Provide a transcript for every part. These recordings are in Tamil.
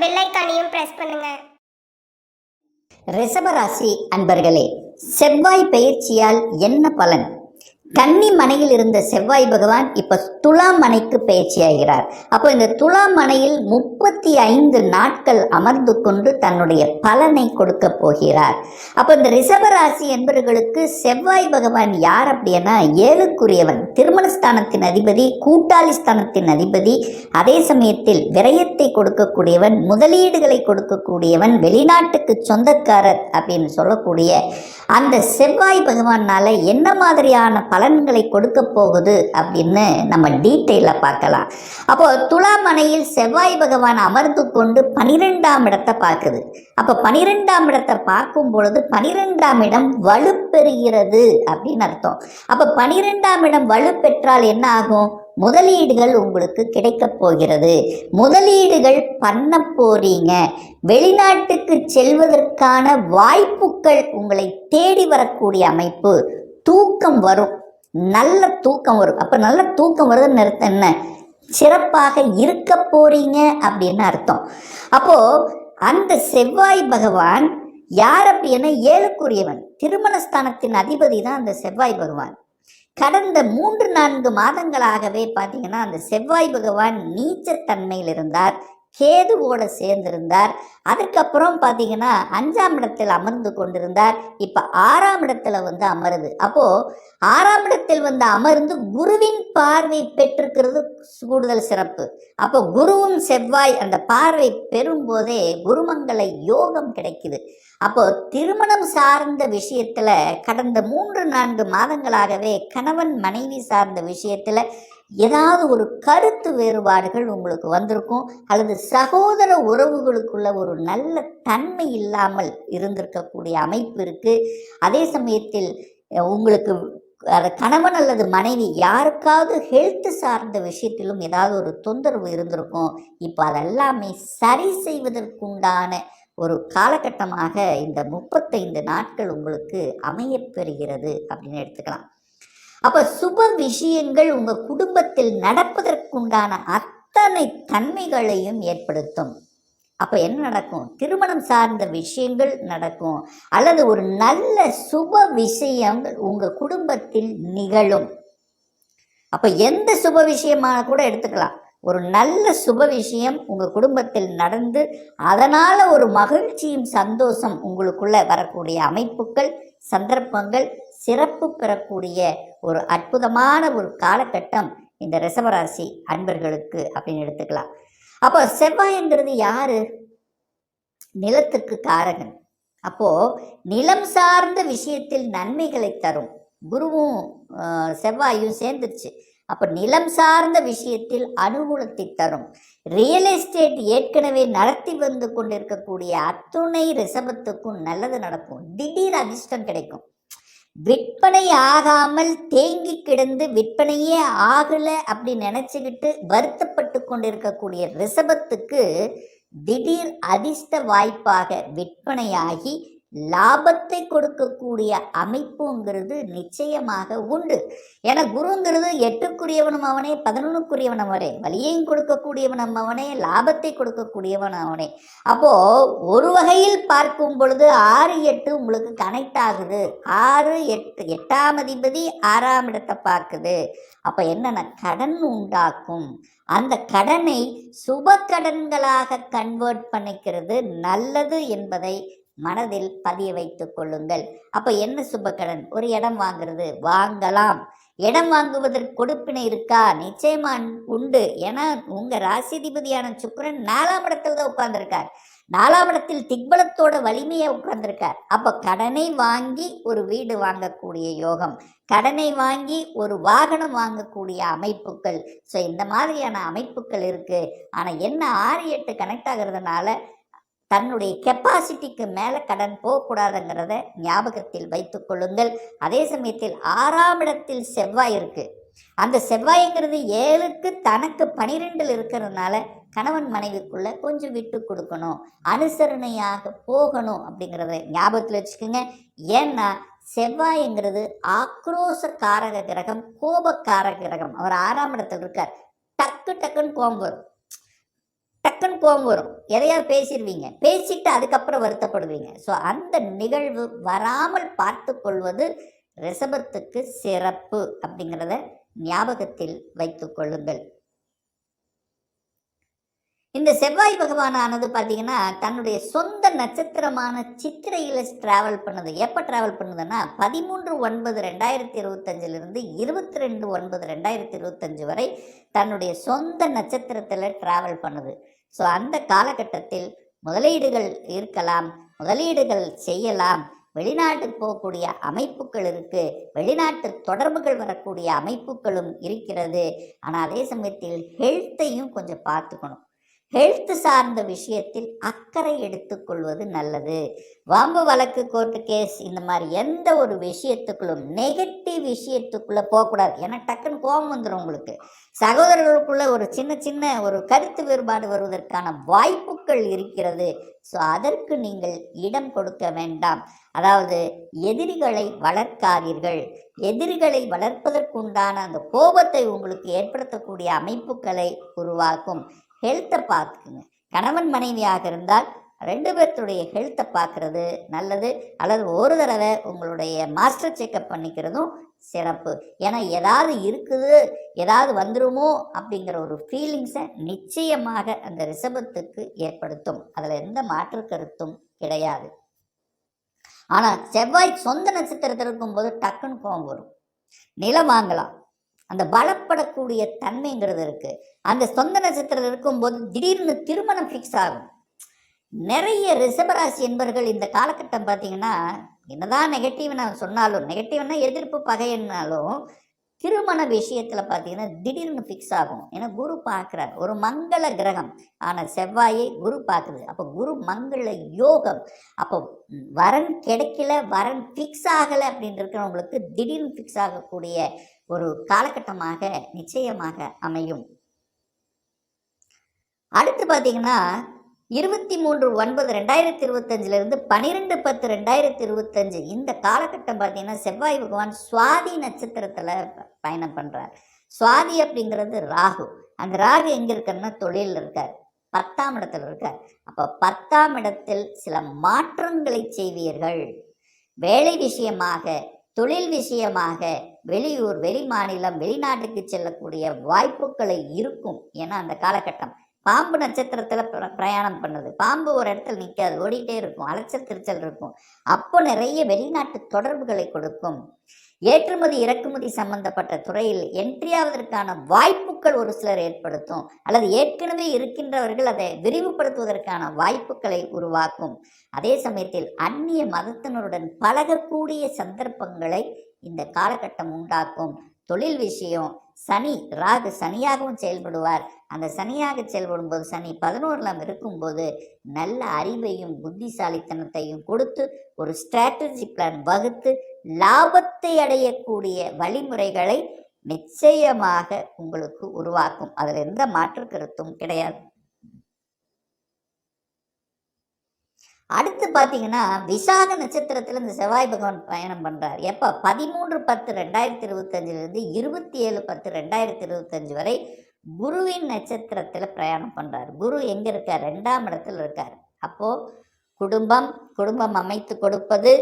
பெல் ஐக்கானையும் பிரஸ் பண்ணுங்க ரிஷபராசி அன்பர்களே செவ்வாய் பயிற்சியால் என்ன பலன்? கன்னி மனையில் இருந்த செவ்வாய் பகவான் இப்போ துலாம் மனைக்கு பயிற்சியாகிறார். அப்போ இந்த துலாம் மனையில் முப்பத்தி ஐந்து நாட்கள் அமர்ந்து கொண்டு தன்னுடைய பலனை கொடுக்க போகிறார். அப்போ இந்த ரிஷபராசி என்பவர்களுக்கு செவ்வாய் பகவான் யார் அப்படின்னா ஏழுக்குரியவன் திருமணஸ்தானத்தின் அதிபதி கூட்டாளி ஸ்தானத்தின் அதிபதி அதே சமயத்தில் விரயத்தை கொடுக்கக்கூடியவன் முதலீடுகளை கொடுக்கக்கூடியவன் வெளிநாட்டுக்கு சொந்தக்காரர் அப்படின்னு சொல்லக்கூடிய அந்த செவ்வாய் பகவானால் என்ன மாதிரியான பலன்களை கொடுக்க போகுது அப்படின்னு நம்ம டீட்டெயிலில் பார்க்கலாம். அப்போ துலாமனையில் செவ்வாய் பகவான் அமர்ந்து கொண்டு பனிரெண்டாம் இடத்தை பார்க்குது. அப்போ பனிரெண்டாம் இடத்தை பார்க்கும் பொழுது பனிரெண்டாம் இடம் வலுப்பெறுகிறது அப்படின்னு அர்த்தம். அப்போ பனிரெண்டாம் இடம் வலுப்பெற்றால் என்ன ஆகும்? முதலீடுகள் உங்களுக்கு கிடைக்கப் போகிறது. முதலீடுகள் பண்ண போறீங்க. வெளிநாட்டுக்கு செல்வதற்கான வாய்ப்புகள் உங்களை தேடி வரக்கூடிய அமைப்பு. தூக்கம் வரும். நல்ல தூக்கம் வரும். அப்போ நல்ல தூக்கம் வருதுன்னு அர்த்தம் என்ன? சிறப்பாக இருக்க போறீங்க அப்படின்னு அர்த்தம். அப்போ அந்த செவ்வாய் பகவான் யார் அப்படின்னா ஏழுக்குரியவன். திருமணஸ்தானத்தின் அதிபதி தான் அந்த செவ்வாய் பகவான். கடந்த மூன்று நான்கு மாதங்களாகவே பார்த்தீங்கன்னா அந்த செவ்வாய் பகவான் நீச்சத்தன்மையில் இருந்தார். கேதுவோட சேர்ந்திருந்தார். அதுக்கப்புறம் பார்த்தீங்கன்னா அஞ்சாம் இடத்தில் அமர்ந்து கொண்டிருந்தார். இப்போ ஆறாம் இடத்துல வந்து அமருது. அப்போது ஆறாம் இடத்தில் வந்து அமர்ந்து குருவின் பார்வை பெற்றிருக்கிறது கூடுதல் சிறப்பு. அப்போ குருவும் செவ்வாய் அந்த பார்வை பெறும்போதே குருமங்கள யோகம் கிடைக்குது. அப்போ திருமணம் சார்ந்த விஷயத்தில் கடந்த மூன்று நான்கு மாதங்களாகவே கணவன் மனைவி சார்ந்த விஷயத்தில் ஏதாவது ஒரு கருத்து வேறுபாடுகள் உங்களுக்கு வந்திருக்கும் அல்லது சகோதர உறவுகளுக்குள்ள ஒரு நல்ல தன்மை இல்லாமல் இருந்திருக்கக்கூடிய அமைப்பு இருக்குது அதே சமயத்தில் உங்களுக்கு அது கணவன் அல்லது மனைவி யாருக்காவது ஹெல்த் சார்ந்த விஷயத்திலும் ஏதாவது ஒரு தொந்தரவு இருந்திருக்கும். இப்போ அதெல்லாமே சரி செய்வதற்குண்டான ஒரு காலகட்டமாக இந்த முப்பத்தைந்து நாட்கள் உங்களுக்கு அமையப்பெறுகிறது அப்படின்னு எடுத்துக்கலாம். அப்போ சுப விஷயங்கள் உங்கள் குடும்பத்தில் நடப்பதற்குண்டான அத்தனை தன்மைகளையும் ஏற்படுத்தும். அப்போ என்ன நடக்கும்? திருமணம் சார்ந்த விஷயங்கள் நடக்கும். அல்லது ஒரு நல்ல சுப விஷயம் உங்கள் குடும்பத்தில் நிகழும். அப்போ எந்த சுப விஷயமான கூட எடுத்துக்கலாம். ஒரு நல்ல சுப விஷயம் உங்கள் குடும்பத்தில் நடந்து அதனால் ஒரு மகிழ்ச்சியும் சந்தோஷம் உங்களுக்குள்ளே வரக்கூடிய அமைப்புகள் சந்தர்ப்பங்கள் சிறப்பு பெறக்கூடிய ஒரு அற்புதமான ஒரு காலகட்டம் இந்த ரிசவராசி அன்பர்களுக்கு அப்படின்னு எடுத்துக்கலாம். அப்போ செவ்வாய்ங்கிறது யாரு? நிலத்துக்கு காரகன். அப்போ நிலம் சார்ந்த விஷயத்தில் நன்மைகளை தரும். குருவும் செவ்வாயும் சேர்ந்துருச்சு. அப்போ நிலம் சார்ந்த விஷயத்தில் அனுகூலத்தை தரும். ரியல் எஸ்டேட் ஏற்கனவே நடத்தி வந்து கொண்டிருக்கக்கூடிய அத்துணை ரிசபத்துக்கும் நல்லது நடக்கும். திடீர் அதிர்ஷ்டம் கிடைக்கும். விற்பனை ஆகாமல் தேங்கி கிடந்து விற்பனையே ஆகலை அப்படி நினச்சிக்கிட்டு வருத்தப்பட்டு கொண்டிருக்கக்கூடிய ரிஷபத்துக்கு திடீர் அதிர்ஷ்ட வாய்ப்பாக விற்பனையாகி லாபத்தை கொடுக்கக்கூடிய அமைப்புங்கிறது நிச்சயமாக உண்டு. ஏன்னா குருங்கிறது எட்டுக்குரியவனும் அவனே பதினொன்றுக்குரியவன் அவனே வலியையும் கொடுக்கக்கூடியவன் அவனே லாபத்தை கொடுக்கக்கூடியவன் அவனே. அப்போ ஒரு வகையில் பார்க்கும் பொழுது ஆறு எட்டு உங்களுக்கு கனெக்ட் ஆகுது. ஆறு எட்டு எட்டாம் அதிபதி ஆறாம் இடத்தை பார்க்குது. அப்போ என்னென்ன கடன் உண்டாக்கும். அந்த கடனை சுப கடன்களாக கன்வெர்ட் பண்ணிக்கிறது நல்லது என்பதை மனதில் பதிய வைத்துக் கொள்ளுங்கள். அப்போ என்ன சுபக்கடன்? ஒரு இடம் வாங்குறது. வாங்கலாம். இடம் வாங்குவதற்கு கொடுப்பினை இருக்கா? நிச்சயமா உண்டு. ஏன்னா உங்க ராசிதிபதியான சுக்கரன் நாலாம் இடத்துல தான் உட்கார்ந்துருக்கார். நாலாம் இடத்தில் திக்பலத்தோட வலிமையை உட்கார்ந்துருக்கார். அப்போ கடனை வாங்கி ஒரு வீடு வாங்கக்கூடிய யோகம் கடனை வாங்கி ஒரு வாகனம் வாங்கக்கூடிய அமைப்புகள். ஸோ இந்த மாதிரியான அமைப்புகள் இருக்கு. ஆனால் என்ன ஆறு எட்டு கனெக்ட் ஆகிறதுனால தன்னுடைய கெப்பாசிட்டிக்கு மேலே கடன் போகக்கூடாதுங்கிறத ஞாபகத்தில் வைத்து கொள்ளுங்கள். அதே சமயத்தில் ஆறாம் இடத்தில் செவ்வாய் இருக்குது அந்த செவ்வாய்ங்கிறது ஏழுக்கு தனக்கு பனிரெண்டில் இருக்கிறதுனால கணவன் மனைவிக்குள்ள கொஞ்சம் விட்டு கொடுக்கணும். அனுசரணையாக போகணும் அப்படிங்கிறத ஞாபகத்தில் வச்சுக்கோங்க. ஏன்னா செவ்வாய்ங்கிறது ஆக்ரோச காரக கிரகம் கோபக்காரக கிரகம். அவர் ஆறாம் இடத்தில் இருக்கார். டக்கு டக்குன்னு கோம்பு வரும். டக்குன்னு கோபம் வரும். எதையாவது பேசிடுவீங்க பேசிட்டு அதுக்கப்புறம் வருத்தப்படுவீங்க. ஸோ அந்த நிகழ்வு வராமல் பார்த்து கொள்வது ரிசபத்துக்கு சிறப்பு அப்படிங்கிறத ஞாபகத்தில் வைத்து கொள்ளுங்கள். இந்த செவ்வாய் பகவானானது பார்த்தீங்கன்னா தன்னுடைய சொந்த நட்சத்திரமான சித்திரையில் ட்ராவல் பண்ணுது. எப்போ ட்ராவல் பண்ணுதுன்னா பதிமூன்று ஒன்பது ரெண்டாயிரத்தி இருபத்தஞ்சிலிருந்து இருபத்தி ரெண்டு ஒன்பது ரெண்டாயிரத்தி இருபத்தஞ்சு வரை தன்னுடைய சொந்த நட்சத்திரத்தில் ட்ராவல் பண்ணுது. ஸோ அந்த காலகட்டத்தில் முதலீடுகள் இருக்கலாம் முதலீடுகள் செய்யலாம். வெளிநாட்டுக்கு போகக்கூடிய அமைப்புகள் இருக்குது வெளிநாட்டு தொடர்புகள் வரக்கூடிய அமைப்புகளும் இருக்கிறது. ஆனால் அதே சமயத்தில் ஹெல்த்தையும் கொஞ்சம் பார்த்துக்கணும். ஹெல்த் சார்ந்த விஷயத்தில் அக்கறை எடுத்துக்கொள்வது நல்லது. வாம்பு வழக்கு கோர்ட்டு கேஸ் இந்த மாதிரி எந்த ஒரு விஷயத்துக்குள்ளும் நெகட்டிவ் விஷயத்துக்குள்ளே போகக்கூடாது. ஏன்னா டக்குன்னு கோபம் வந்துடும் உங்களுக்கு. சகோதரர்களுக்குள்ள ஒரு சின்ன சின்ன ஒரு கருத்து வேறுபாடு வருவதற்கான வாய்ப்புகள் இருக்கிறது. ஸோ அதற்கு நீங்கள் இடம் கொடுக்க வேண்டாம். அதாவது எதிரிகளை வளர்க்காதீர்கள். எதிரிகளை வளர்ப்பதற்குண்டான அந்த கோபத்தை உங்களுக்கு ஏற்படுத்தக்கூடிய அமைப்புகளை உருவாக்கும். ஹெல்த்தை பார்த்துக்குங்க. கணவன் மனைவியாக இருந்தால் ரெண்டு பேர்த்துடைய ஹெல்த்தை பார்க்குறது நல்லது. அல்லது ஒரு தடவை உங்களுடைய மாஸ்டர் செக்கப் பண்ணிக்கிறதும் சிறப்பு. ஏன்னா ஏதாவது இருக்குது ஏதாவது வந்துருமோ அப்படிங்கிற ஒரு ஃபீலிங்ஸை நிச்சயமாக அந்த ரிஷபத்துக்கு ஏற்படுத்தும். அதில் எந்த மாற்று கருத்தும் கிடையாது. ஆனால் செவ்வாய் சொந்த நட்சத்திரத்தில் இருக்கும்போது டக்குன்னு கோவம் வரும். நிலம் வாங்கலாம். அந்த பலப்படக்கூடிய தன்மைங்கிறது இருக்குது அந்த சொந்த நட்சத்திரம் இருக்கும்போது திடீர்னு திருமணம் ஃபிக்ஸ் ஆகும். நிறைய ரிஷபராசி என்பர்கள் இந்த காலகட்டம் பார்த்தீங்கன்னா என்னதான் நெகட்டிவ் நான் சொன்னாலும் நெகட்டிவ்னா எதிர்ப்பு பகைன்னாலும் திருமண விஷயத்தில் பார்த்தீங்கன்னா திடீர்னு ஃபிக்ஸ் ஆகும். ஏன்னா குரு பார்க்குறார். ஒரு மங்கள கிரகம். ஆனால் செவ்வாயை குரு பார்க்குது. அப்போ குரு மங்கள யோகம். அப்போ வரன் கிடைக்கல வரன் ஃபிக்ஸ் ஆகலை அப்படின்னு இருக்கிறவங்களுக்கு திடீர்னு ஃபிக்ஸ் ஆகக்கூடிய ஒரு காலகட்டமாக நிச்சயமாக அமையும். அடுத்து பார்த்தீங்கன்னா இருபத்தி மூன்று ஒன்பது ரெண்டாயிரத்தி இருபத்தஞ்சிலிருந்து பன்னிரெண்டு பத்து ரெண்டாயிரத்தி இருபத்தஞ்சு இந்த காலகட்டம் பார்த்தீங்கன்னா செவ்வாய் பகவான் சுவாதி நட்சத்திரத்தில் பயணம் பண்ணுறார் சுவாதி அப்படிங்கிறது ராகு. அந்த ராகு எங்கே இருக்காருன்னா தொழிலில் இருக்கார். பத்தாம் இடத்துல இருக்கார். அப்போ பத்தாம் இடத்தில் சில மாற்றங்களை செய்வீர்கள். வேலை விஷயமாக தொழில் விஷயமாக வெளியூர் வெளி மாநிலம் வெளிநாட்டுக்கு செல்லக்கூடிய வாய்ப்புகளை இருக்கும் ஏன்னா அந்த காலகட்டம். பாம்பு நட்சத்திரத்தில் பிர- பிரயாணம் பண்ணுது. பாம்பு ஒரு இடத்துல நிற்காது ஓடிட்டே இருக்கும். அலைச்சல் திருச்சல் இருக்கும். அப்போ நிறைய வெளிநாட்டு தொடர்புகளை கொடுக்கும். ஏற்றுமதி இறக்குமதி சம்பந்தப்பட்ட துறையில் என்ட்ரி ஆவதற்கான வாய்ப்புகள் ஒரு சிலர் ஏற்படுத்தும். அல்லது ஏற்கனவே இருக்கின்றவர்கள் அதை விரிவுபடுத்துவதற்கான வாய்ப்புகளை உருவாக்கும். அதே சமயத்தில் அந்நிய மதத்தினருடன் பழகக்கூடிய சந்தர்ப்பங்களை இந்த காலகட்டம் உண்டாக்கும். தொழில் விஷயம் சனி ராகு சனியாகவும் செயல்படுவார். அந்த சனியாக செயல்படும் போது சனி பதினோரில் இருக்கும்போது நல்ல அறிவையும் புத்திசாலித்தனத்தையும் கொடுத்து ஒரு ஸ்ட்ராட்டஜி பிளான் வகுத்து லாபத்தை அடையக்கூடிய வழிமுறைகளை நிச்சயமாக உங்களுக்கு உருவாக்கும். அதில் எந்த மாற்று கருத்தும் கிடையாது. அடுத்து பார்த்தீங்கன்னா விசாக நட்சத்திரத்தில் இந்த செவ்வாய் பகவான் பயணம் பண்ணுறார் எப்போ? பதிமூன்று பத்து ரெண்டாயிரத்தி இருபத்தஞ்சிலிருந்து இருபத்தி ஏழு பத்து ரெண்டாயிரத்தி இருபத்தஞ்சு வரை குருவின் நட்சத்திரத்தில் பிரயாணம் பண்ணுறார் குரு எங்கே இருக்கார்? ரெண்டாம் இடத்துல இருக்கார். அப்போது குடும்பம் குடும்பம் அமைத்து கொடுப்பது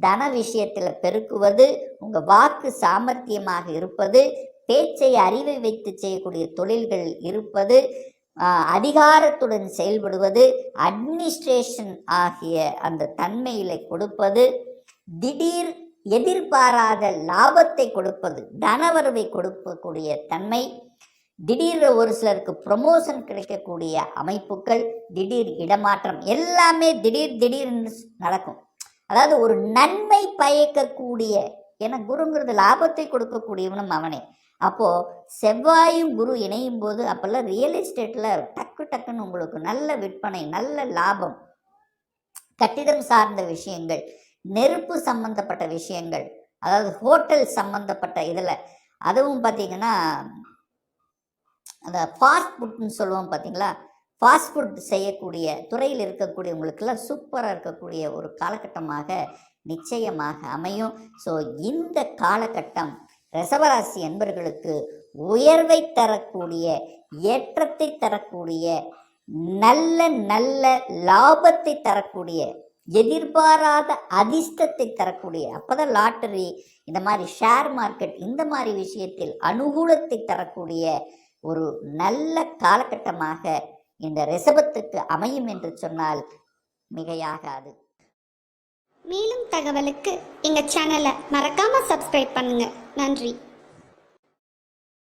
தன விஷயத்தில் பெருக்குவது உங்கள் வாக்கு சாமர்த்தியமாக இருப்பது பேச்சை அறிவை வைத்து செய்யக்கூடிய தொழில்கள் இருப்பது அதிகாரத்துடன் செயல்படுவது அட்மினிஸ்ட்ரேஷன் ஆகிய அந்த தன்மையில கொடுப்பது திடீர் எதிர்பாராத லாபத்தை கொடுப்பது தனவரவை கொடுக்கக்கூடிய தன்மை திடீர் ஒரு சிலருக்கு ப்ரொமோஷன் கிடைக்கக்கூடிய அமைப்புகள் திடீர் இடமாற்றம் எல்லாமே திடீர் திடீர்னு நடக்கும். அதாவது ஒரு நன்மை பயக்கக்கூடிய ஏன்னா குருங்கிறது லாபத்தை கொடுக்கக்கூடியவனும் அவனே. அப்போ செவ்வாயும் குரு இணையும் போது அப்போல்லாம் ரியல் எஸ்டேட்டில் டக்கு டக்குன்னு உங்களுக்கு நல்ல விற்பனை நல்ல லாபம் கட்டிடம் சார்ந்த விஷயங்கள் நெருப்பு சம்பந்தப்பட்ட விஷயங்கள் அதாவது ஹோட்டல் சம்பந்தப்பட்ட இதில் அதுவும் பார்த்தீங்கன்னா அந்த ஃபாஸ்ட் ஃபுட்னு சொல்லுவோம் பார்த்தீங்களா ஃபாஸ்ட் ஃபுட் செய்யக்கூடிய துறையில் இருக்கக்கூடியவங்களுக்கெல்லாம் சூப்பராக இருக்கக்கூடிய ஒரு காலகட்டமாக நிச்சயமாக அமையும். ஸோ இந்த காலகட்டம் ரசவராசி என்பர்களுக்கு உயர்வை தரக்கூடிய ஏற்றத்தை தரக்கூடிய நல்ல நல்ல லாபத்தை தரக்கூடிய எதிர்பாராத அதிர்ஷ்டத்தை தரக்கூடிய அப்போதான் லாட்டரி இந்த மாதிரி ஷேர் மார்க்கெட் இந்த மாதிரி விஷயத்தில் அனுகூலத்தை தரக்கூடிய ஒரு நல்ல காலகட்டமாக இந்த ரிஷபத்துக்கு அமையும் என்று சொன்னால் மிகையாகாது. மேலும் தகவலுக்கு எங்கள் சேனலை மறக்காமல் சப்ஸ்கிரைப் பண்ணுங்கள் நன்றி.